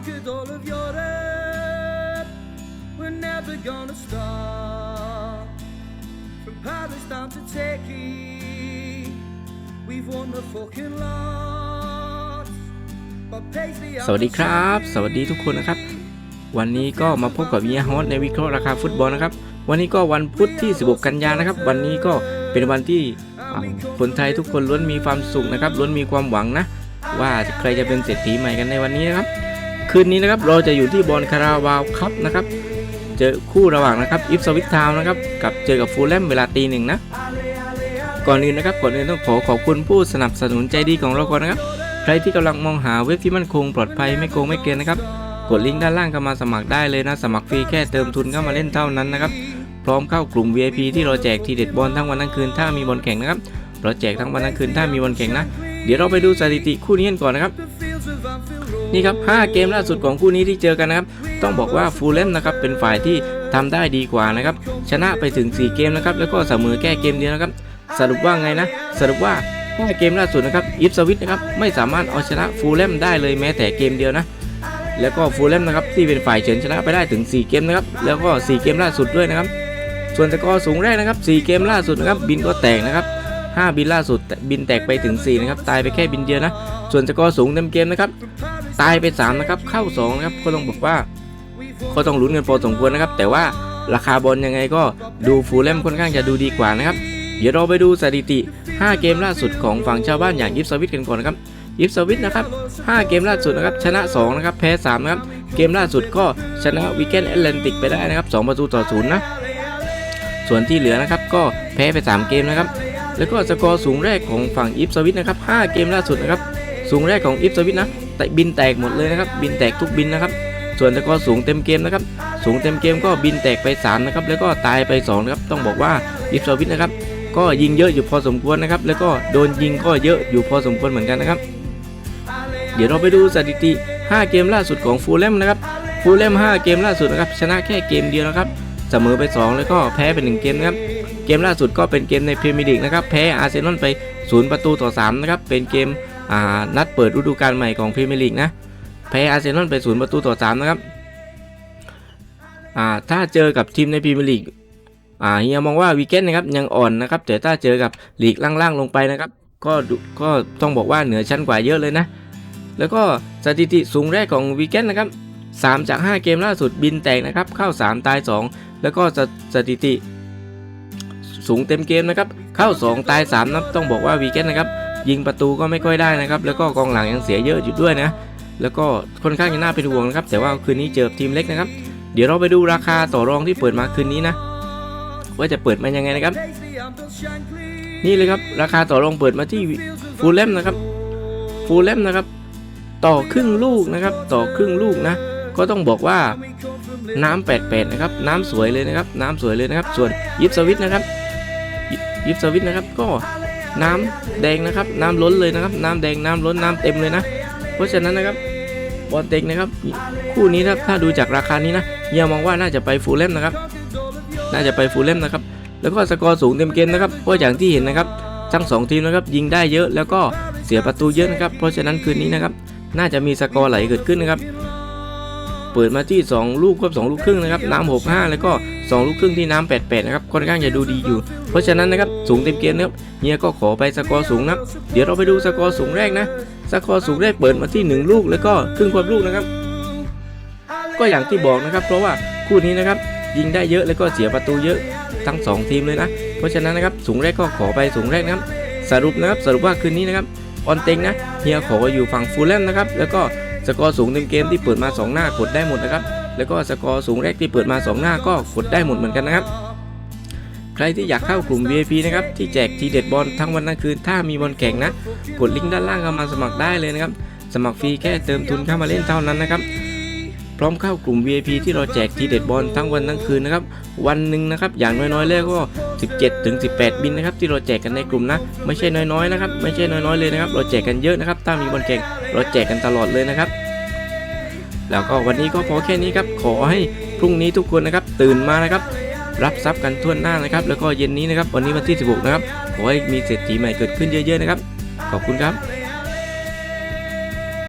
wanted all of Europe. We're never gonna stop. From Palestine to Turkey, we've won the fucking lot. But Paisley สวัสดีครับ สวัสดีทุกคนนะครับ วันนี้ก็มาพบกับเมียฮอตในวิเคราะห์ราคาฟุตบอลนะครับ วันนี้ก็วันพุธที่ 16 กันยานะครับ วันนี้ก็เป็นวันที่อ่าคนไทยทุกคนล้วนมีความสุขนะครับ ล้วนมีความหวังนะ ว่าใครจะเป็นเศรษฐีใหม่กันในวันนี้นะครับ คืนนี้นะครับเราจะอยู่ที่บอลคาราวาวครับนะครับ เจอคู่ระหว่างนะครับอิฟสวิตทาวนะครับกับเจอกับฟูลแลมเวลาตีหนึ่งนะ ก่อนอื่นนะครับก่อนอื่นต้องขอขอบคุณผู้สนับสนุนใจดีของเราก่อนนะครับ ใครที่กำลังมองหาเว็บที่มั่นคงปลอดภัยไม่โกงไม่เกินนะครับ กดลิงก์ด้านล่างเข้ามาสมัครได้เลยนะ สมัครฟรีแค่เติมทุนเข้ามาเล่นเท่านั้นนะครับ พร้อมเข้ากลุ่ม VIP ที่เราแจกทีเด็ดบอลทั้งวันทั้งคืนถ้ามีบอลแข่งนะครับเราแจกทั้งวันทั้งคืนถ้ามีบอลแข่งนะ เดี๋ยวเราไปดูสถิติคู่นี้กันก่อนนะครับ นี่ครับ 5 เกมล่าสุดของคู่นี้ที่เจอกันนะครับ ต้องบอกว่าฟูลเลมนะครับเป็นฝ่ายที่ทำได้ดีกว่านะครับ ชนะไปถึง 4 เกมนะครับ แล้วก็เสมอแค่เกมเดียวนะครับ สรุปว่าไงนะ สรุปว่า 5 เกมล่าสุดนะครับ อิฟสวิตนะครับ ไม่สามารถเอาชนะฟูลเลมได้เลยแม้แต่เกมเดียวนะ แล้วก็ฟูลเลมนะครับที่เป็นฝ่ายเฉินชนะไปได้ถึง 4 เกมนะครับ แล้วก็ 4 เกมล่าสุดด้วยนะครับ ส่วนสกอร์สูงแรกนะครับ 4 เกมล่าสุดนะครับ บินก็แตกนะครับ5บินล่าสุดบินแตกไปถึง 4 นะครับ ตายไปแค่บินเดียวนะ ส่วนสกอร์สูงเต็มเกมนะครับ ตายไป 3 นะครับ เข้า2นะครับก็ต้องบอกว่าก็ต้องลุ้นกันพอสมควรนะครับ แต่ว่าราคาบอลยังไงก็ดูฟูลแลมค่อนข้างจะดูดีกว่านะครับ เดี๋ยวเราไปดูสถิติ 5 เกมล่าสุดของฝั่งชาวบ้านอย่างยิปสวิตกันก่อนนะครับยิปสวิตนะครับ 5 เกมล่าสุดนะครับชนะ 2 นะครับ แพ้ 3 นะครับ เกมล่าสุดก็ชนะวิกเกนแอตแลนติกไปได้นะครับ 2 ประตูต่อศูนย์นะ ส่วนที่เหลือนะครับก็แพ้ไป 3 เกมนะครับ แล้วก็สกอร์สูงแรกของฝั่งอิฟสวิตนะครับ 5 เกมล่าสุดนะครับ สูงแรกของอิฟสวิตนะ แต่บินแตกหมดเลยนะครับ บินแตกทุกบินนะครับ ส่วนสกอสูงเต็มเกมนะครับ สูงเต็มเกมก็บินแตกไป3นะครับ แล้วก็ตายไป2นะครับ ต้องบอกว่าอิฟสวิตนะครับ ก็ยิงเยอะอยู่พอสมควรนะครับ แล้วก็โดนยิงก็เยอะอยู่พอสมควรเหมือนกันนะครับ เดี๋ยวเราไปดูสถิติ 5 เกมล่าสุดของฟูลแลมนะครับ ฟูลแลม5 เกมล่าสุดนะครับ ชนะแค่เกมเดียวนะครับ เสมอไป 2 แล้วก็แพ้ไป1เกมนะครับ เกมล่าสุดก็เป็นเกมในพรีเมียร์ลีกนะครับ แพ้อาร์เซนอลไป 0 ประตูต่อ3นะครับ เป็นเกม นัดเปิดฤดูกาลใหม่ของพรีเมียร์ลีกนะแพ้อาร์เซนอลไป0ประตูต่อ3นะครับถ้าเจอกับทีมในพรีเมียร์ลีกเฮียมองว่าวีเกนนะครับยังอ่อนนะครับแต่ถ้าเจอกับลีกล่างๆลงไปนะครับก็ก็ต้องบอกว่าเหนือชั้นกว่าเยอะเลยนะ แล้วก็สถิติสูงแรกของวีเกนนะครับ3จาก 5 เกมล่าสุดบินแตกนะครับเข้า 3 ตาย 2 แล้วก็สสถิติสูงเต็มเกมนะครับเข้า 2 ตาย3นะต้องบอกว่าวีเกนนะครับ ยิงประตูก็ไม่ค่อยได้นะครับ แล้วก็กองหลังยังเสียเยอะอยู่ด้วยนะ แล้วก็ค่อนข้างจะน่าเป็นห่วงนะครับ แต่ว่าคืนนี้เจอทีมเล็กนะครับ เดี๋ยวเราไปดูราคาต่อรองที่เปิดมาคืนนี้นะ ว่าจะเปิดมายังไงนะครับ นี่เลยครับราคาต่อรองเปิดมาที่ฟูลแลมนะครับ ฟูลแลมนะครับ ต่อครึ่งลูกนะครับ ต่อครึ่งลูกนะ ก็ต้องบอกว่าน้ำแปดแปดนะครับ น้ำสวยเลยนะครับ น้ำสวยเลยนะครับ ส่วนยิปสวิตนะครับ ยิปสวิตนะครับ ก็ น้ำแดงนะครับ น้ำล้นเลยนะครับ น้ำแดงน้ำล้นน้ำเต็มเลยนะ เพราะฉะนั้นนะครับบอลเต็งนะครับ คู่นี้นะถ้าดูจากราคานี้นะเฮียมองว่าน่าจะไปฟูลแลมนะครับ น่าจะไปฟูลแลมนะครับ แล้วก็สกอร์สูงเต็มเกมนะครับเพราะอย่างที่เห็นนะครับทั้งสองทีมนะครับยิงได้เยอะแล้วก็เสียประตูเยอะนะครับ เพราะฉะนั้นคืนนี้นะครับ น่าจะมีสกอร์ไหลเกิดขึ้นนะครับ เปิดมาที่ 2 ลูกก็2ลูกครึ่งนะครับน้ำ65 แล้วก็ 2 ลูกครึ่งที่น้ำ88นะครับค่อนข้างจะดูดีอยู่ เพราะฉะนั้นนะครับสูงเต็มเกมนะครับเฮียก็ขอไปสกอร์สูงนะเดี๋ยวเราไปดูสกอร์สูงแรกนะสกอร์สูงแรกเปิดมาที่ 1 ลูกแล้วก็ครึ่งความลูกนะครับ ก็อย่างที่บอกนะครับ เพราะว่าคู่นี้นะครับยิงได้เยอะแล้วก็เสียประตูเยอะทั้ง 2 ทีมเลยนะ เพราะฉะนั้นนะครับสูงแรกก็ขอไปสูงแรกนะครับสรุปนะครับสรุปว่าคืนนี้นะครับออนเต็งนะเฮียขออยู่ฝั่งฟูลแลมนะครับแล้วก็ สกอร์สูงเต็มเกมที่เปิดมา 2 หน้ากดได้หมดนะครับ แล้วก็สกอร์สูงแรกที่เปิดมา 2 หน้าก็กดได้หมดเหมือนกันนะครับ ใครที่อยากเข้ากลุ่ม VIP นะครับที่แจกทีเด็ดบอลทั้งวันทั้งคืนถ้ามีบอลแข่งนะ กดลิงก์ด้านล่างเข้ามาสมัครได้เลยนะครับ สมัครฟรีแค่เติมทุนเข้ามาเล่นเท่านั้นนะครับพร้อมเข้ากลุ่ม VIP ที่เราแจกทีเด็ดบอลทั้งวันทั้งคืนนะครับ วันหนึ่งนะครับ อย่างน้อยๆเลยก็ 17 ถึง 18 บินนะครับที่เราแจกกันในกลุ่มนะ ไม่ใช่น้อยๆนะครับไม่ใช่น้อยๆเลยนะครับ เราแจกกันเยอะนะครับถ้ามีบอลเก่งเราแจกกันตลอดเลยนะครับ แล้วก็วันนี้ก็พอแค่นี้ครับขอให้พรุ่งนี้ทุกคนนะครับตื่นมานะครับรับทรัพย์กันทั่วหน้านะครับ แล้วก็เย็นนี้นะครับวันนี้วันที่ 16 นะครับขอให้มีเศรษฐีใหม่เกิดขึ้นเยอะ ๆ นะครับ ขอบคุณครับ